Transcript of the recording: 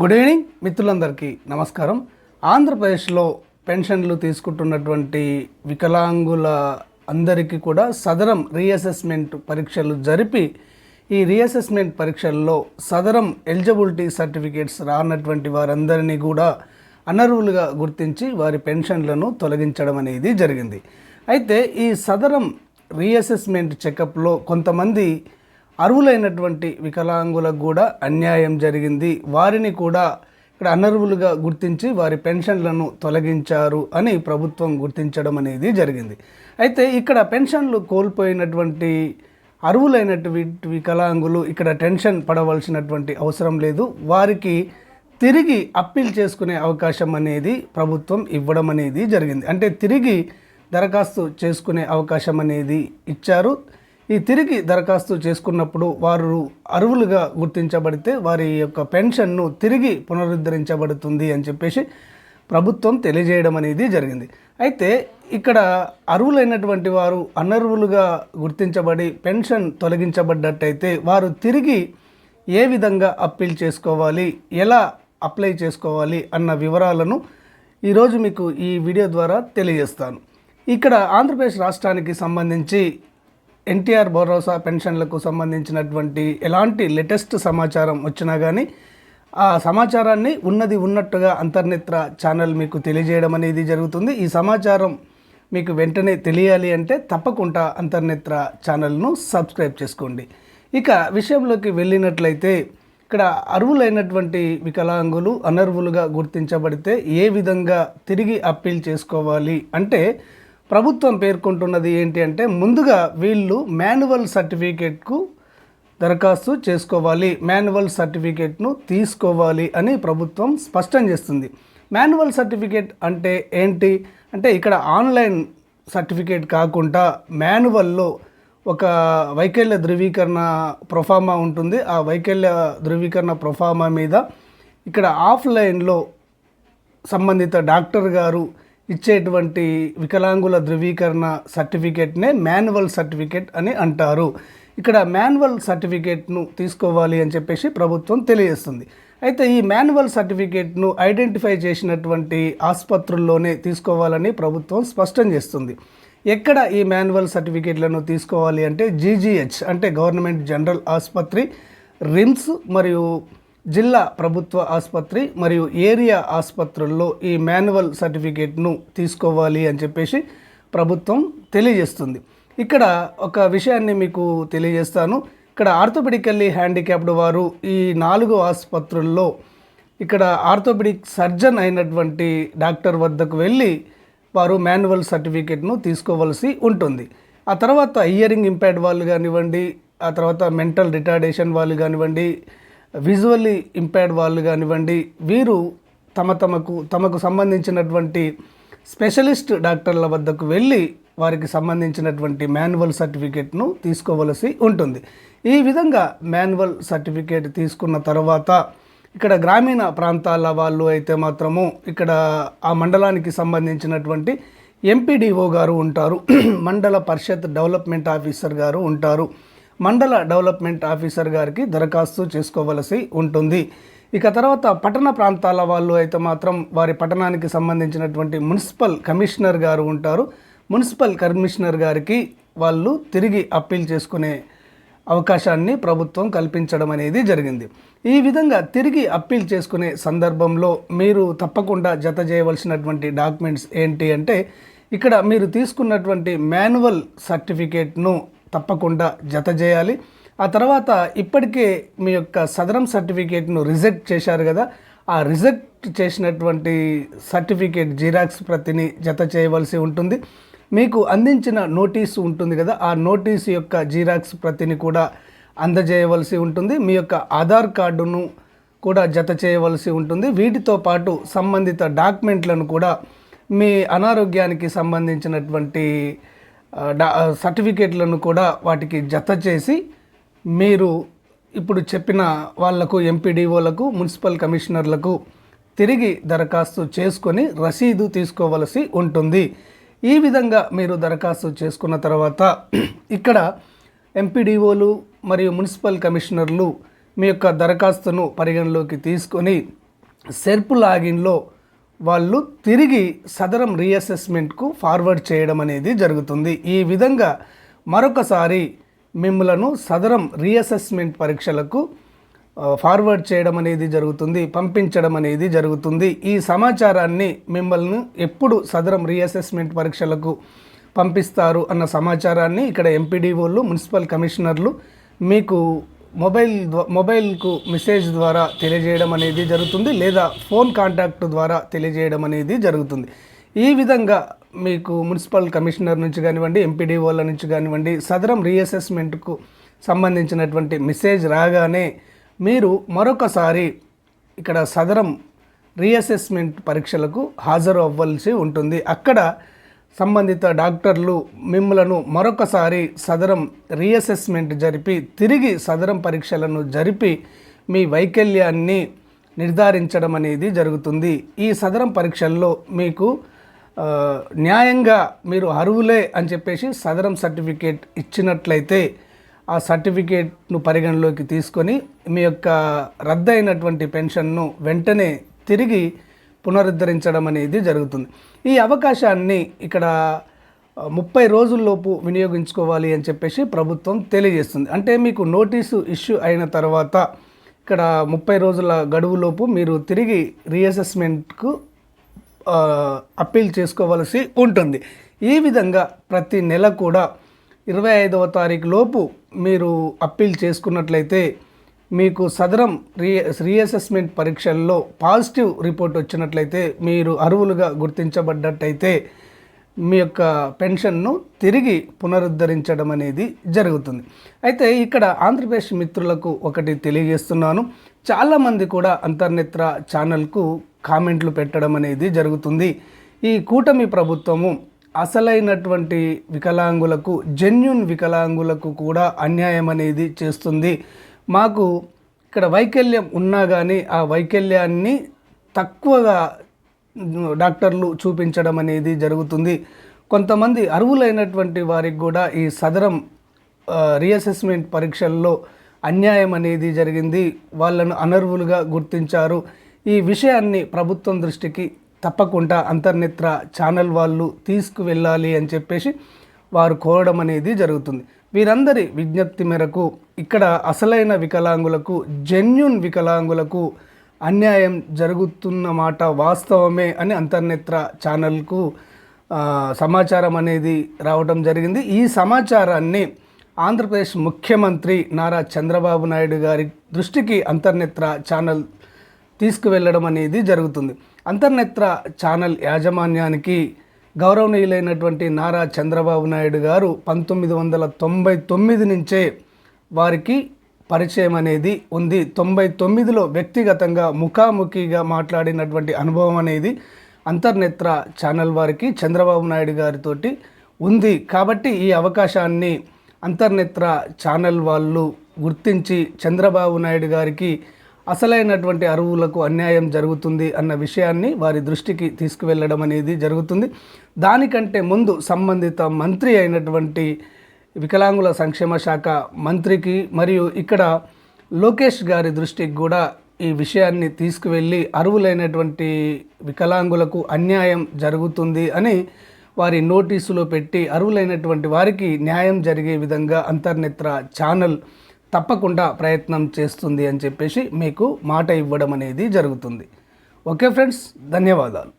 Good evening మిత్రులందరికీ నమస్కారం. ఆంధ్రప్రదేశ్లో పెన్షన్లు తీసుకుంటున్నటువంటి వికలాంగుల అందరికీ కూడా సదరం రీఅసెస్మెంట్ పరీక్షలు జరిపి ఈ రీఅసెస్మెంట్ పరీక్షల్లో సదరం ఎలిజిబిలిటీ సర్టిఫికేట్స్ రానటువంటి వారందరినీ కూడా అనర్హులుగా గుర్తించి వారి పెన్షన్లను తొలగించడం అనేది జరిగింది. అయితే ఈ సదరం రీఅసెస్మెంట్ చెకప్లో కొంతమంది అర్హులైనటువంటి వికలాంగులకు కూడా అన్యాయం జరిగింది. వారిని కూడా ఇక్కడ అనర్హులుగా గుర్తించి వారి పెన్షన్లను తొలగించారు అని ప్రభుత్వం గుర్తించడం అనేది జరిగింది. అయితే ఇక్కడ పెన్షన్లు కోల్పోయినటువంటి అర్హులైనటువంటి వికలాంగులు ఇక్కడ టెన్షన్ పడవలసినటువంటి అవసరం లేదు. వారికి తిరిగి అప్పీల్ చేసుకునే అవకాశం అనేది ప్రభుత్వం ఇవ్వడం అనేది జరిగింది. అంటే తిరిగి దరఖాస్తు చేసుకునే అవకాశం అనేది ఇచ్చారు. ఈ తిరిగి దరఖాస్తు చేసుకున్నప్పుడు వారు అర్హులుగా గుర్తించబడితే వారి యొక్క పెన్షన్ను తిరిగి పునరుద్ధరించబడుతుంది అని చెప్పేసి ప్రభుత్వం తెలియజేయడం అనేది జరిగింది. అయితే ఇక్కడ అర్హులైనటువంటి వారు అనర్హులుగా గుర్తించబడి పెన్షన్ తొలగించబడ్డట్టయితే వారు తిరిగి ఏ విధంగా అప్పీల్ చేసుకోవాలి ఎలా అప్లై చేసుకోవాలి అన్న వివరాలను ఈరోజు మీకు ఈ వీడియో ద్వారా తెలియజేస్తాను. ఇక్కడ ఆంధ్రప్రదేశ్ రాష్ట్రానికి సంబంధించి ఎన్టీఆర్ భరోసా పెన్షన్లకు సంబంధించినటువంటి ఎలాంటి లేటెస్ట్ సమాచారం వచ్చినా కానీ ఆ సమాచారాన్ని ఉన్నది ఉన్నట్టుగా అంతర్నేత్ర ఛానల్ మీకు తెలియజేయడం అనేది జరుగుతుంది. ఈ సమాచారం మీకు వెంటనే తెలియాలి అంటే తప్పకుండా అంతర్నేత్ర ఛానల్ను సబ్స్క్రైబ్ చేసుకోండి. ఇక విషయంలోకి వెళ్ళినట్లయితే ఇక్కడ అర్హులైనటువంటి వికలాంగులు అనర్హులుగా గుర్తించబడితే ఏ విధంగా తిరిగి అప్పీల్ చేసుకోవాలి అంటే ప్రభుత్వం పేర్కొంటున్నది ఏంటి అంటే ముందుగా వీళ్ళు మాన్యువల్ సర్టిఫికేట్కు దరఖాస్తు చేసుకోవాలి. మాన్యువల్ సర్టిఫికేట్ను తీసుకోవాలి అని ప్రభుత్వం స్పష్టం చేస్తుంది. మాన్యువల్ సర్టిఫికేట్ అంటే ఏంటి? అంటే ఇక్కడ ఆన్లైన్ సర్టిఫికేట్ కాకుండా మాన్యువల్లో ఒక వైకల్య ధృవీకరణ ప్రొఫామా ఉంటుంది. ఆ వైకల్య ధృవీకరణ ప్రొఫామా మీద ఇక్కడ ఆఫ్లైన్లో సంబంధిత డాక్టర్ గారు ఇచ్చేటువంటి వికలాంగుల ధృవీకరణ సర్టిఫికేట్నే మాన్యువల్ సర్టిఫికేట్ అని అంటారు. ఇక్కడ మాన్యువల్ సర్టిఫికేట్ను తీసుకోవాలి అని చెప్పేసి ప్రభుత్వం తెలియజేస్తుంది. అయితే ఈ మాన్యువల్ సర్టిఫికేట్ను ఐడెంటిఫై చేసినటువంటి ఆసుపత్రుల్లోనే తీసుకోవాలని ప్రభుత్వం స్పష్టం చేస్తుంది. ఎక్కడ ఈ మాన్యువల్ సర్టిఫికేట్లను తీసుకోవాలి అంటే జీజీహెచ్ అంటే గవర్నమెంట్ జనరల్ ఆసుపత్రి రిమ్స్ మరియు జిల్లా ప్రభుత్వ ఆసుపత్రి మరియు ఏరియా ఆసుపత్రుల్లో ఈ మాన్యువల్ సర్టిఫికేట్ను తీసుకోవాలి అని చెప్పేసి ప్రభుత్వం తెలియజేస్తుంది. ఇక్కడ ఒక విషయాన్ని మీకు తెలియజేస్తాను. ఇక్కడ ఆర్థోపెడికల్లీ హ్యాండిక్యాప్డ్ వారు ఈ నాలుగు ఆసుపత్రుల్లో ఇక్కడ ఆర్థోపెడిక్ సర్జన్ అయినటువంటి డాక్టర్ వద్దకు వెళ్ళి వారు మాన్యువల్ సర్టిఫికేట్ను తీసుకోవలసి ఉంటుంది. ఆ తర్వాత ఇయరింగ్ ఇంపాక్ట్ వాళ్ళు కానివ్వండి ఆ తర్వాత మెంటల్ రిటార్డేషన్ వాళ్ళు కానివ్వండి విజువల్లీ ఇంపైర్డ్ వాళ్ళు కానివ్వండి వీరు తమ తమకు తమకు సంబంధించినటువంటి స్పెషలిస్ట్ డాక్టర్ల వద్దకు వెళ్ళి వారికి సంబంధించినటువంటి మాన్యువల్ సర్టిఫికేట్ను తీసుకోవలసి ఉంటుంది. ఈ విధంగా మాన్యువల్ సర్టిఫికేట్ తీసుకున్న తర్వాత ఇక్కడ గ్రామీణ ప్రాంతాల వాళ్ళు అయితే మాత్రము ఇక్కడ ఆ మండలానికి సంబంధించినటువంటి ఎంపీడీఓ గారు ఉంటారు. మండల పరిషత్ డెవలప్మెంట్ ఆఫీసర్ గారు ఉంటారు. మండల డెవలప్మెంట్ ఆఫీసర్ గారికి దరఖాస్తు చేసుకోవలసి ఉంటుంది. ఇక తర్వాత పట్టణ ప్రాంతాల వాళ్ళు అయితే మాత్రం వారి పట్టణానికి సంబంధించినటువంటి మున్సిపల్ కమిషనర్ గారు ఉంటారు. మున్సిపల్ కమిషనర్ గారికి వాళ్ళు తిరిగి అప్పీల్ చేసుకునే అవకాశాన్ని ప్రభుత్వం కల్పించడం అనేది జరిగింది. ఈ విధంగా తిరిగి అప్పీల్ చేసుకునే సందర్భంలో మీరు తప్పకుండా జత చేయవలసినటువంటి డాక్యుమెంట్స్ ఏంటి అంటే ఇక్కడ మీరు తీసుకున్నటువంటి మాన్యువల్ సర్టిఫికేట్ను తప్పకుండా జత చేయాలి. ఆ తర్వాత ఇప్పటికే మీ యొక్క సదరం సర్టిఫికేట్ను రిజెక్ట్ చేశారు కదా ఆ రిజెక్ట్ చేసినటువంటి సర్టిఫికేట్ జిరాక్స్ ప్రతిని జత చేయవలసి ఉంటుంది. మీకు అందించిన నోటీసు ఉంటుంది కదా ఆ నోటీసు యొక్క జిరాక్స్ ప్రతిని కూడా అందజేయవలసి ఉంటుంది. మీ యొక్క ఆధార్ కార్డును కూడా జత చేయవలసి ఉంటుంది. వీటితో పాటు సంబంధిత డాక్యుమెంట్లను కూడా మీ అనారోగ్యానికి సంబంధించినటువంటి సర్టిఫికేట్లను కూడా వాటికి జత చేసి మీరు ఇప్పుడు చెప్పిన వాళ్ళకు ఎంపీడీఓలకు మున్సిపల్ కమిషనర్లకు తిరిగి దరఖాస్తు చేసుకొని రసీదు తీసుకోవలసి ఉంటుంది. ఈ విధంగా మీరు దరఖాస్తు చేసుకున్న తర్వాత ఇక్కడ ఎంపీడీఓలు మరియు మున్సిపల్ కమిషనర్లు మీ యొక్క దరఖాస్తును పరిగణలోకి తీసుకొని సెర్పు లాగిన్లో వాళ్ళు తిరిగి సదరం రీఅసెస్మెంట్కు ఫార్వర్డ్ చేయడం అనేది జరుగుతుంది. ఈ విధంగా మరొకసారి మిమ్మలను సదరం రీఅసెస్మెంట్ పరీక్షలకు ఫార్వర్డ్ చేయడం అనేది జరుగుతుంది పంపించడం అనేది జరుగుతుంది. ఈ సమాచారాన్ని మిమ్మల్ని ఎప్పుడు సదరం రీఅసెస్మెంట్ పరీక్షలకు పంపిస్తారు అన్న సమాచారాన్ని ఇక్కడ ఎంపీడీఓలు మున్సిపల్ కమిషనర్లు మీకు మొబైల్ మొబైల్కు మెసేజ్ ద్వారా తెలియజేయడం అనేది జరుగుతుంది లేదా ఫోన్ కాంటాక్ట్ ద్వారా తెలియజేయడం అనేది జరుగుతుంది. ఈ విధంగా మీకు మున్సిపల్ కమిషనర్ నుంచి కానివ్వండి ఎంపీడీఓల నుంచి కానివ్వండి సదరం రీఅసెస్మెంట్కు సంబంధించినటువంటి మెసేజ్ రాగానే మీరు మరొకసారి ఇక్కడ సదరం రీఅసెస్మెంట్ పరీక్షలకు హాజరు అవ్వాల్సి ఉంటుంది. అక్కడ సంబంధిత డాక్టర్లు మిమ్మలను మరొకసారి సదరం రీఅసెస్మెంట్ జరిపి తిరిగి సదరం పరీక్షలను జరిపి మీ వైకల్యాన్ని నిర్ధారించడం అనేది జరుగుతుంది. ఈ సదరం పరీక్షల్లో మీకు న్యాయంగా మీరు అర్హులే అని చెప్పేసి సదరం సర్టిఫికేట్ ఇచ్చినట్లయితే ఆ సర్టిఫికేట్ను పరిగణలోకి తీసుకొని మీ యొక్క రద్దయినటువంటి పెన్షన్ను వెంటనే తిరిగి పునరుద్ధరించడం అనేది జరుగుతుంది. ఈ అవకాశాన్ని ఇక్కడ ముప్పై రోజుల్లోపు వినియోగించుకోవాలి అని చెప్పేసి ప్రభుత్వం తెలియజేస్తుంది. అంటే మీకు నోటీసు ఇష్యూ అయిన తర్వాత ఇక్కడ ముప్పై రోజుల గడువులోపు మీరు తిరిగి రీఅసెస్మెంట్కు అప్పీల్ చేసుకోవలసి ఉంటుంది. ఈ విధంగా ప్రతి నెల కూడా ఇరవై ఐదవ తారీఖు లోపు మీరు అప్పీల్ చేసుకున్నట్లయితే మీకు సదరం రీ రీఅసెస్మెంట్ పరీక్షల్లో పాజిటివ్ రిపోర్ట్ వచ్చినట్లయితే మీరు అర్హులుగా గుర్తించబడ్డట్టయితే మీ యొక్క పెన్షన్ను తిరిగి పునరుద్ధరించడం అనేది జరుగుతుంది. అయితే ఇక్కడ ఆంధ్రప్రదేశ్ మిత్రులకు ఒకటి తెలియజేస్తున్నాను. చాలామంది కూడా అంతర్నేత్ర ఛానల్కు కామెంట్లు పెట్టడం అనేది జరుగుతుంది. ఈ కూటమి ప్రభుత్వము అసలైనటువంటి వికలాంగులకు జెన్యున్ వికలాంగులకు కూడా అన్యాయం అనేది చేస్తుంది. మాకు ఇక్కడ వైకల్యం ఉన్నా కానీ ఆ వైకల్యాన్ని తక్కువగా డాక్టర్లు చూపించడం అనేది జరుగుతుంది. కొంతమంది అర్హులైనటువంటి వారికి కూడా ఈ సదరం రీఅసెస్మెంట్ పరీక్షల్లో అన్యాయం అనేది జరిగింది. వాళ్ళను అనర్హులుగా గుర్తించారు. ఈ విషయాన్ని ప్రభుత్వం దృష్టికి తప్పకుండా అంతర్నేత్ర ఛానల్ వాళ్ళు తీసుకువెళ్ళాలి అని చెప్పేసి వారు కోరడం అనేది జరుగుతుంది. వీరందరి విజ్ఞప్తి మేరకు ఇక్కడ అసలైన వికలాంగులకు జెన్యున్ వికలాంగులకు అన్యాయం జరుగుతున్న మాట వాస్తవమే అని అంతర్నేత్ర ఛానల్కు సమాచారం అనేది రావడం జరిగింది. ఈ సమాచారాన్ని ఆంధ్రప్రదేశ్ ముఖ్యమంత్రి నారా చంద్రబాబు నాయుడు గారి దృష్టికి అంతర్నేత్ర ఛానల్ తీసుకువెళ్ళడం అనేది జరుగుతుంది. అంతర్నేత్ర ఛానల్ యాజమాన్యానికి గౌరవనీయులైనటువంటి నారా చంద్రబాబు నాయుడు గారు పంతొమ్మిది వందల తొంభై తొమ్మిది నుంచే వారికి పరిచయం అనేది ఉంది. తొంభై తొమ్మిదిలో వ్యక్తిగతంగా ముఖాముఖిగా మాట్లాడినటువంటి అనుభవం అనేది అంతర్నేత్ర ఛానల్ వారికి చంద్రబాబు నాయుడు గారితోటి ఉంది. కాబట్టి ఈ అవకాశాన్ని అంతర్నేత్ర ఛానల్ వాళ్ళు గుర్తించి చంద్రబాబు నాయుడు గారికి అసలైనటువంటి అరువులకు అన్యాయం జరుగుతుంది అన్న విషయాన్ని వారి దృష్టికి తీసుకువెళ్ళడం అనేది జరుగుతుంది. దానికంటే ముందు సంబంధిత మంత్రి అయినటువంటి వికలాంగుల సంక్షేమ శాఖ మంత్రికి మరియు ఇక్కడ లోకేష్ గారి దృష్టికి కూడా ఈ విషయాన్ని తీసుకువెళ్ళి అరువులైనటువంటి వికలాంగులకు అన్యాయం జరుగుతుంది అని వారి నోటీసులో పెట్టి అరువులైనటువంటి వారికి న్యాయం జరిగే విధంగా అంతర్నేత్ర ఛానల్ తప్పకుండా ప్రయత్నం చేస్తుంది అని చెప్పేసి మీకు మాట ఇవ్వడం అనేది జరుగుతుంది. ఓకే ఫ్రెండ్స్ ధన్యవాదాలు.